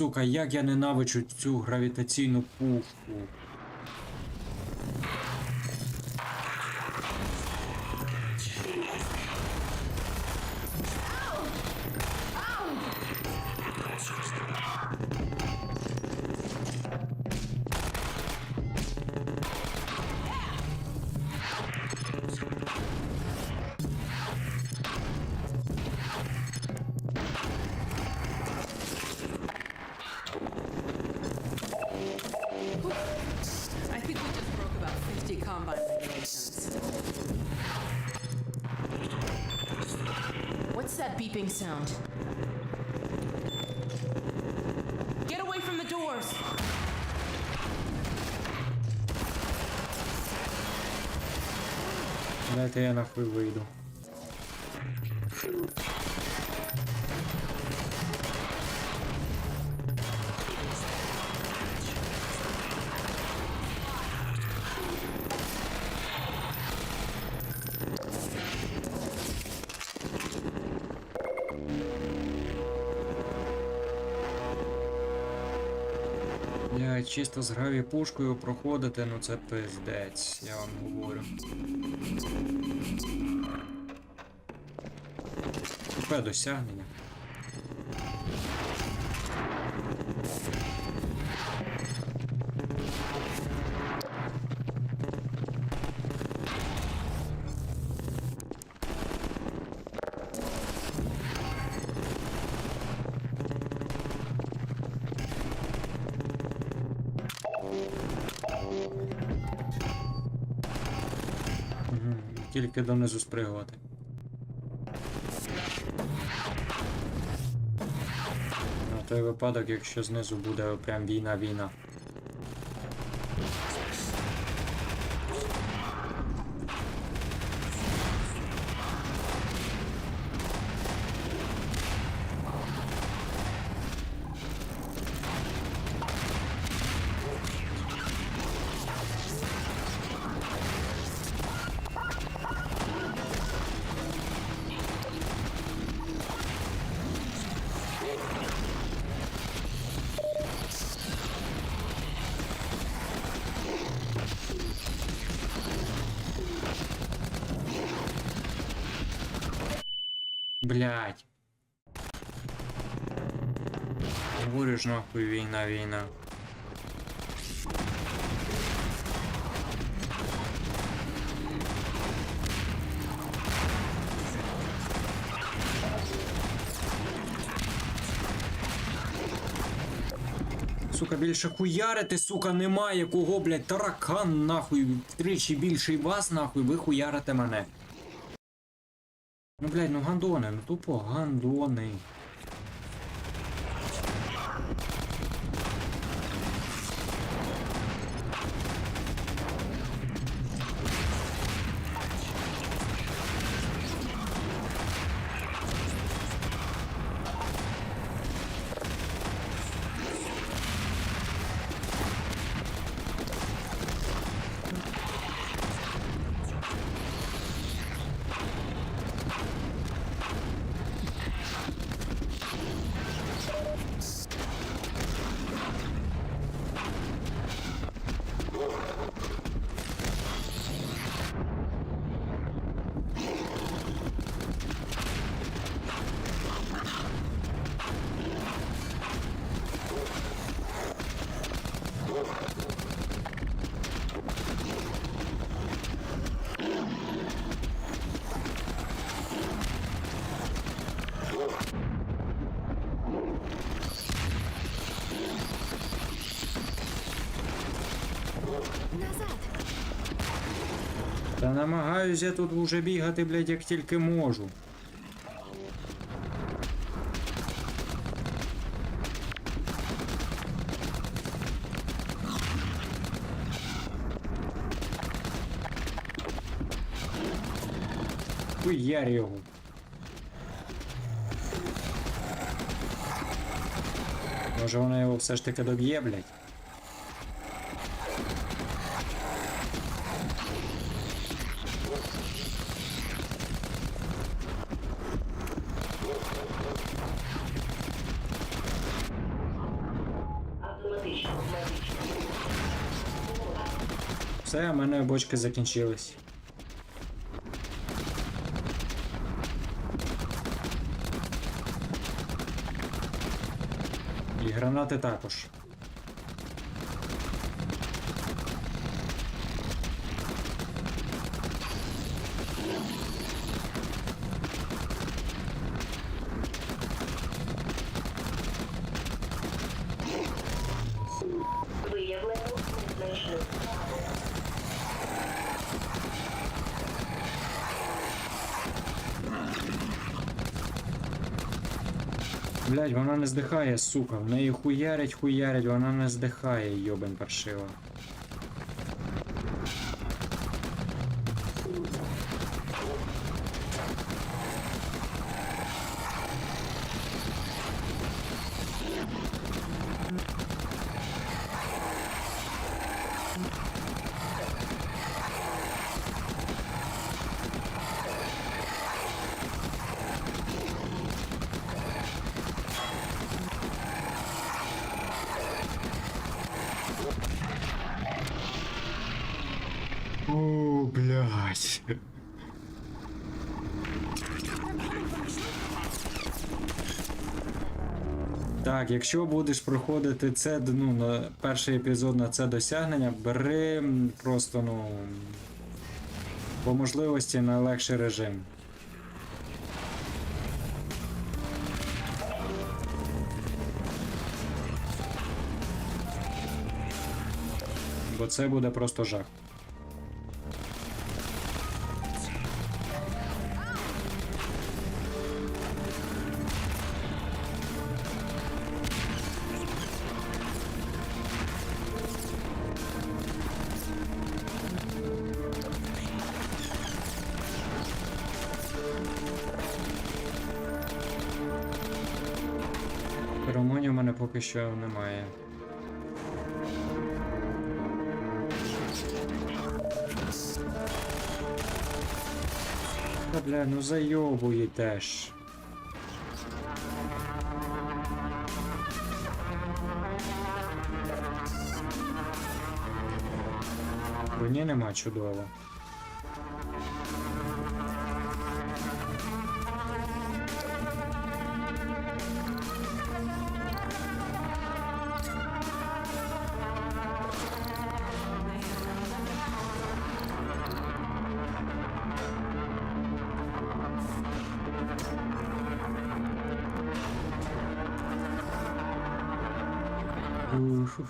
Сука, як я ненавичу цю гравітаційну пушку. beeping sound. Get away from the doors! Dajte ja na chuj. Чисто з граві пушкою проходити, ну це пиздець, я вам говорю. Тупе досягнення. Тільки донизу спригувати. На той випадок, якщо знизу буде прям війна-війна. Блять. Говорю ж нахуй війна, війна. Сука, більше хуярити, сука, немає кого, блядь, таракан нахуй, втричі більший вас, нахуй, ви хуярите мене. Ну, блядь, ну гандони, ну тупо гандони. Намагаюсь я тут уже бігати, блядь, як тільки можу. Хуярь його. Може вона його все ж таки доб'є, блядь? Все, у мене бочки закінчились. І гранати також. Блять, вона не здихає, сука. В неї хуярять, хуярять, вона не здихає, йобень паршива. О, блядь. Так, якщо будеш проходити це, ну, на перший епізод на це досягнення, бери просто, ну. По можливості на легший режим. Бо це буде просто жах. Поки що немає. Та бля, ну зайобуєте ж. Броні нема чудово. Oh,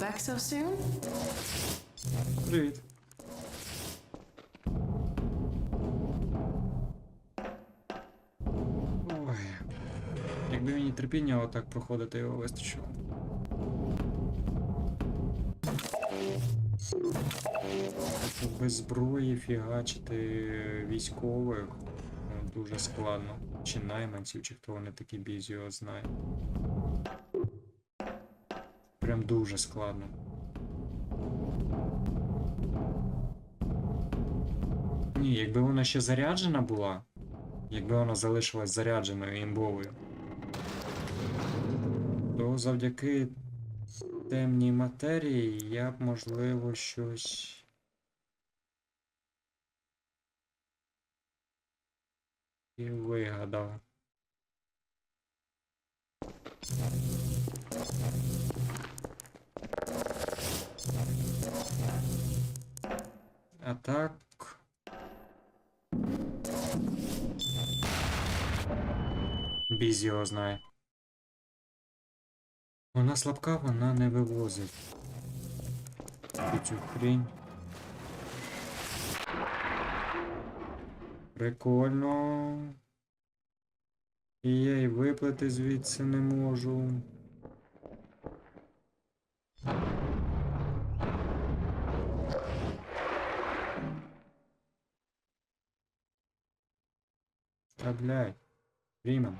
back so soon? Привіт. Ой. Якби мені терпіння отак проходити його вистачило. Без зброї фігачити військових ну, дуже складно. Чи найманців, чи хто вони такі біз його знає. Прям дуже складно. Ні, якби вона ще заряджена була, якби вона залишилась зарядженою імбовою, то завдяки темній матерії я б, можливо, щось. І вигадав. А так. Біз його знає. Вона слабка, вона не вивозить. Цю хрінь. Прикольно. І я й виплати звідси не можу. Та блядь. Фрімен.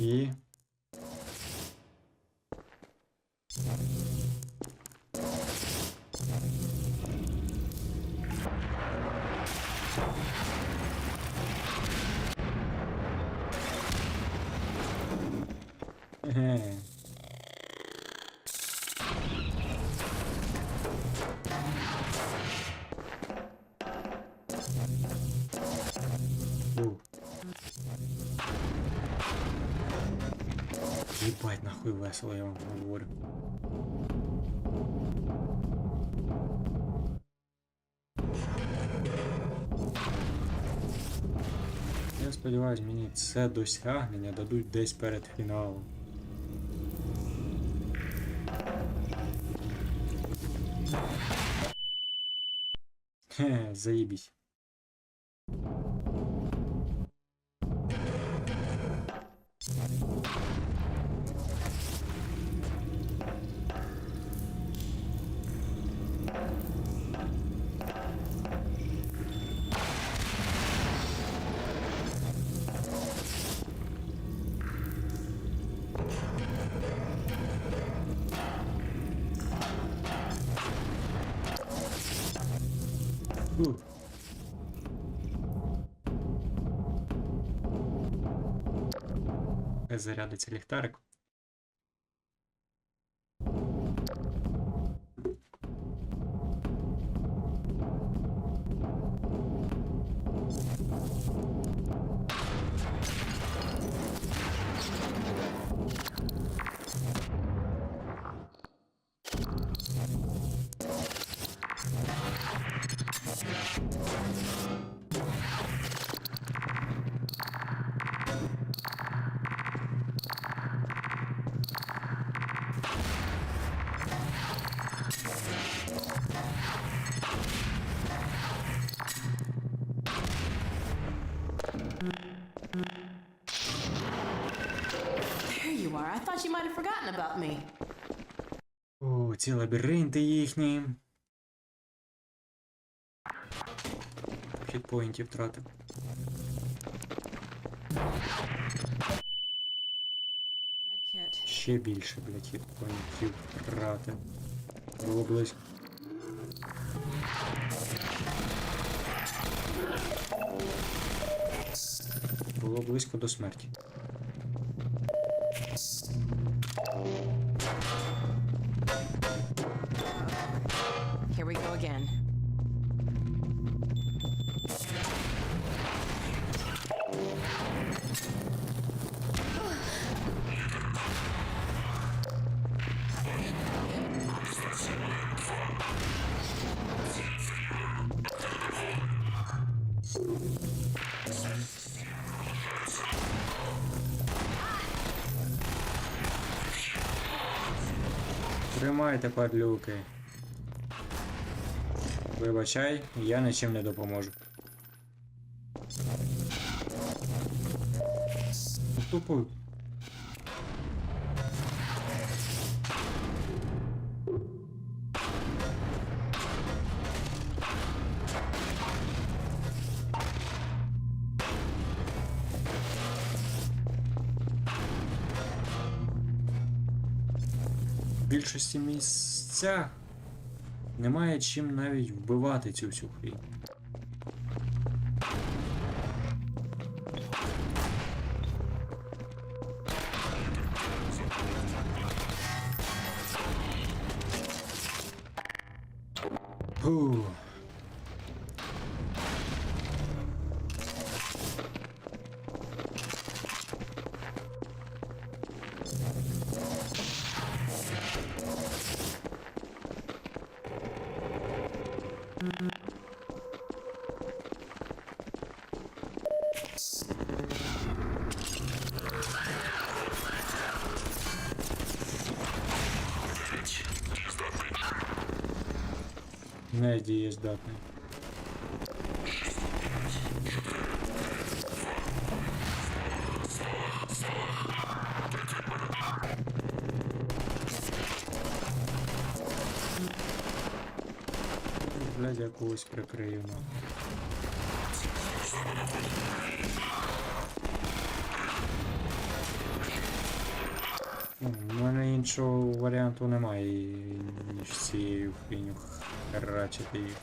І весело, я вам говорю. Я сподіваюсь, мені це досягнення дадуть десь перед фіналом. Хе, заїбісь. Зарядиться ліхтарик. Thought you might have forgotten about me. О, ці лабіринти їхні. Хітпоінтів втратив. Ще більше, блядь, хітпоінтів втратив. Близько. Було близько до смерті. Again. Тримайте, падлюки. Вибачай, я нічим не допоможу. Тупо. Більшості місцях немає чим навіть вбивати цю всю хрінь. Не дієздатний. Блядь, я когось У мене іншого варіанту немає, ніж цією хріню херачити їх.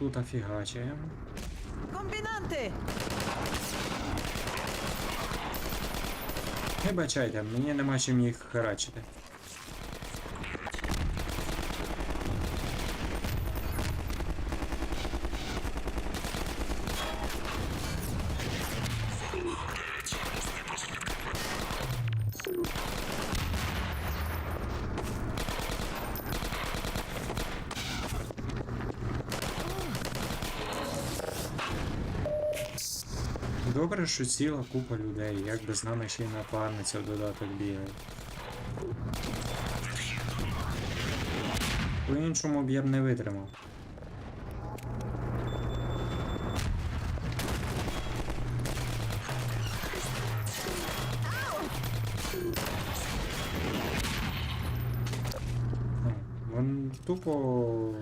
Тут офігачає? Комбінанти! Вибачайте, мені нема чим їх харачити. Добре, що ціла купа людей, як би з нами ще й напарниця в додаток бігає. По-іншому б я б не витримав. Ну, Вон тупо.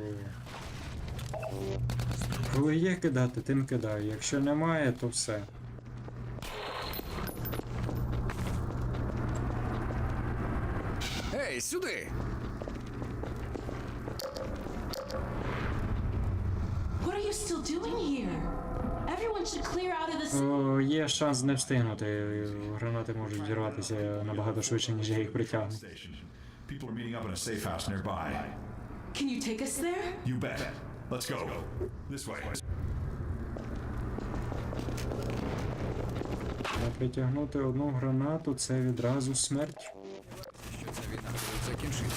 Коли є кидати, тим кидаю. Якщо немає, то все. Сюди! What are you still doing here? Everyone should clear out of this. О, є шанс не встигнути. Гранати можуть зірватися набагато швидше, ніж я їх притягну. station. People are meeting up in a safe house nearby. Can you take us there? You bet. Let's go. This way. А притягнути одну гранату це відразу смерть. Закінчити?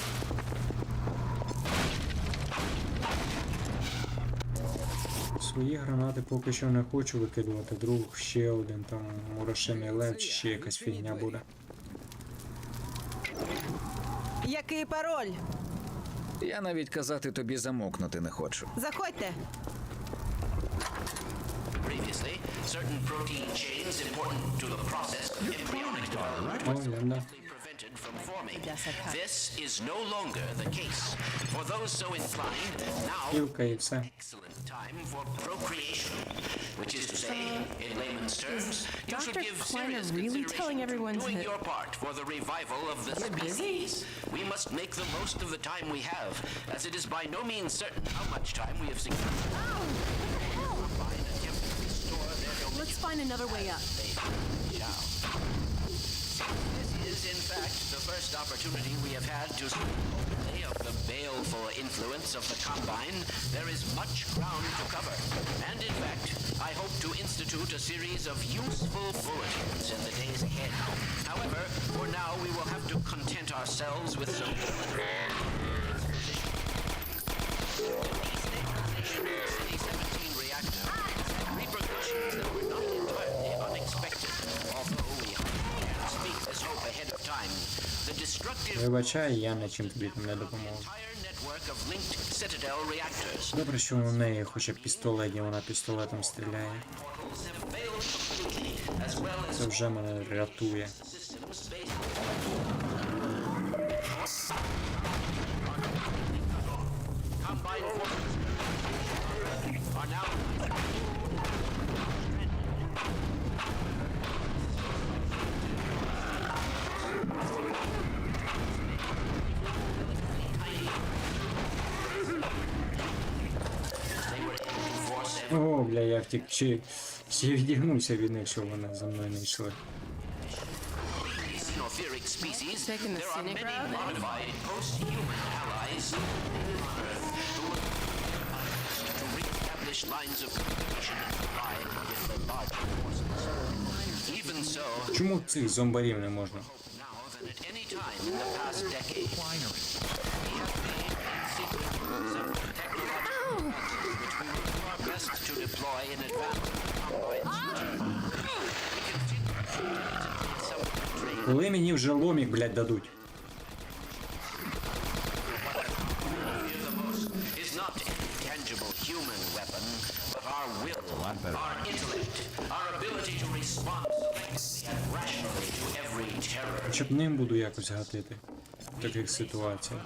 Свої гранати поки що не хочу викидувати. Друг ще один там мурашиний лев чи ще якась фігня буде. Який пароль? Я навіть казати тобі замовкнути не хочу. Заходьте. Previously, certain protein chains important to the process of embryonic development О. prevented from forming. This is no longer the case. For those so inclined, now is an excellent time for procreation. Which is to say, in layman's terms, you Dr. should give Kleiner serious really telling everyone doing that... your part for the revival of the species. We must make the most of the time we have, as it is by no means certain how much time we have secured. Let's find another way up. Is, in fact, the first opportunity we have had to speak openly of the baleful influence of the Combine. There is much ground to cover. And in fact, I hope to institute a series of useful bulletins in the days ahead. However, for now, we will have to content ourselves with some Вибачай, я нічим тобі там не допоможу. entire network of linked Citadel reactors Добре, що у неї хоча б пістолет, і вона пістолетом стріляє. portals have failed completely, as well as Це вже мене рятує. Бля, я втік. Ще, ще відігнувся від них, що вони за мною не йшли. The scenic route? modified post-human allies on Earth best to deploy in advance Коли мені вже ломік, блядь, дадуть. is not any tangible human weapon, but our will, our intellect, our ability to respond selectively and rationally to every terror. Хоча б ним буду якось гатити в таких ситуаціях.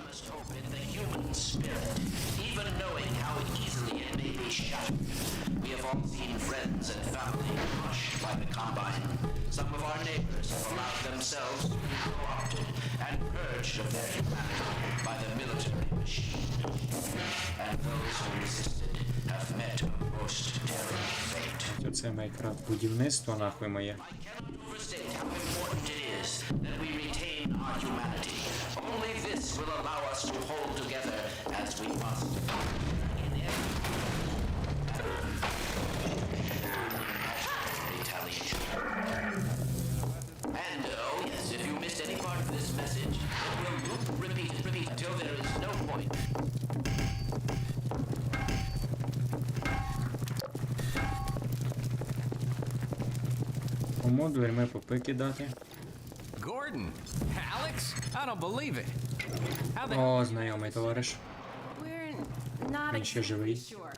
Оце Майкрафт будівництво нахуй моє. That we retain our humanity. will allow us to hold together as we must. In retaliation. And oh yes, if you missed any part of this message, will loop, repeat, repeat until there is no point. Gordon! Alex? I don't believe it. How the О, знайомий товариш. We're not Він ще exactly живий. sure.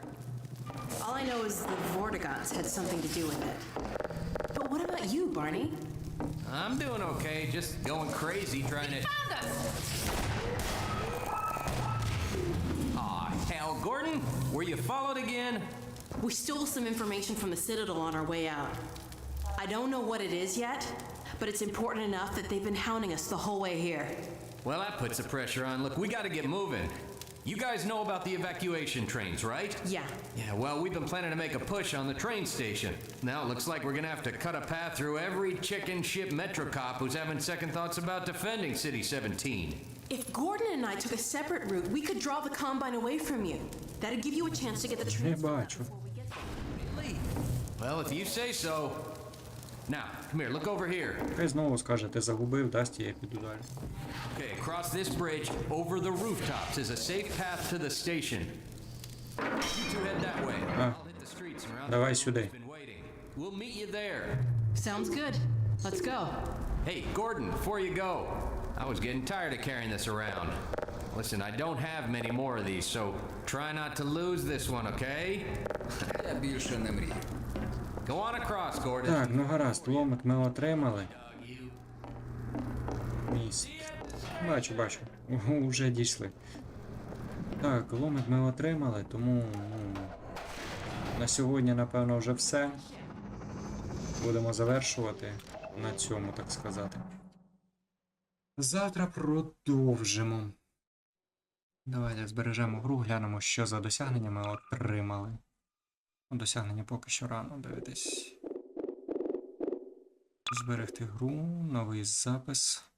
All I know is the Vortigots had something to do with it. But what about you, Barney? I'm doing okay, just going crazy trying to. Aw, hell, Gordon? Were you followed again? We stole some information from the Citadel on our way out. I don't know what it is yet, but it's important enough that they've been hounding us the whole way here. Well, that puts the pressure on. Look, we gotta get moving. You guys know about the evacuation trains, right? Yeah. Yeah, well, we've been planning to make a push on the train station. Now it looks like we're gonna have to cut a path through every chicken shit Metro cop who's having second thoughts about defending City 17. If Gordon and I took a separate route, we could draw the combine away from you. That'd give you a chance to get the train. Well, if you say so. Now, come here, look over here. Хай знову скаже, ти загубив, дасть і я піду далі. Okay, across this bridge, over the rooftops, is a safe path to the station. You two head that way. I'll hit the streets around. Давай сюди. Been waiting. We'll meet you there. Sounds good. Let's go. Hey, Gordon, before you go, I was getting tired of carrying this around. Listen, I don't have many more of these, so try not to lose this one, okay? Я більше не мрію. Так, ну гаразд, ломик ми отримали. Міст. Бачу, бачу. Уже дійшли. Так, ломик ми отримали, тому ну, на сьогодні, напевно, вже все. Будемо завершувати на цьому, так сказати. Завтра продовжимо. Давайте збережемо гру, глянемо, що за досягнення ми отримали. Ну, Досягнення поки що рано дивитись. Зберегти гру, новий запис.